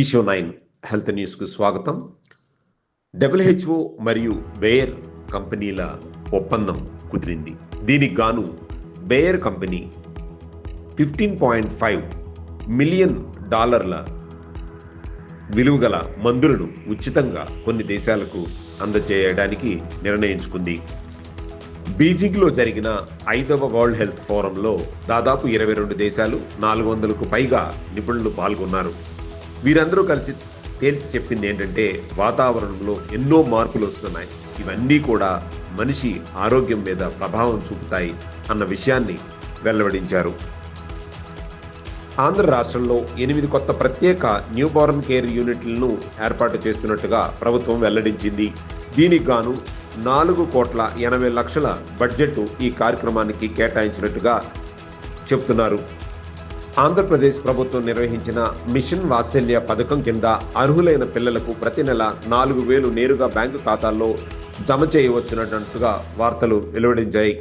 ఈషో nine health న్యూస్కు స్వాగతం. WHO మరియు బేయర్ కంపెనీల ఒప్పందం కుదిరింది. దీనికి గాను Bayer company fifteen point five million డాలర్ల విలువగల మందులను ఉచితంగా కొన్ని దేశాలకు అందజేయడానికి నిర్ణయించుకుంది. బీజింగ్లో జరిగిన ఐదవ వరల్డ్ హెల్త్ ఫోరంలో దాదాపు ఇరవై రెండు దేశాలు నాలుగు వందలకు పైగా నిపుణులు పాల్గొన్నారు. వీరందరూ కలిసి తేల్చి చెప్పింది ఏంటంటే వాతావరణంలో ఎన్నో మార్పులు వస్తున్నాయి. ఇవన్నీ కూడా మనిషి ఆరోగ్యం మీద ప్రభావం చూపుతాయి అన్న విషయాన్ని వెల్లడించారు. ఆంధ్ర రాష్ట్రంలో ఎనిమిది కొత్త ప్రత్యేక న్యూబార్న్ కేర్ యూనిట్లను ఏర్పాటు చేస్తున్నట్టుగా ప్రభుత్వం వెల్లడించింది. దీనికి గాను నాలుగు కోట్ల ఎనభై లక్షల బడ్జెట్ ఈ కార్యక్రమానికి కేటాయించినట్టుగా చెప్తున్నారు. ఆంధ్రప్రదేశ్ ప్రభుత్వం నిర్వహించిన మిషన్ వాత్సల్య పథకం కింద అర్హులైన పిల్లలకు ప్రతి నెల నాలుగు వేలు నేరుగా బ్యాంకు ఖాతాల్లో జమ చేయవచ్చునట్టుగా వార్తలు వెలువడించాయి.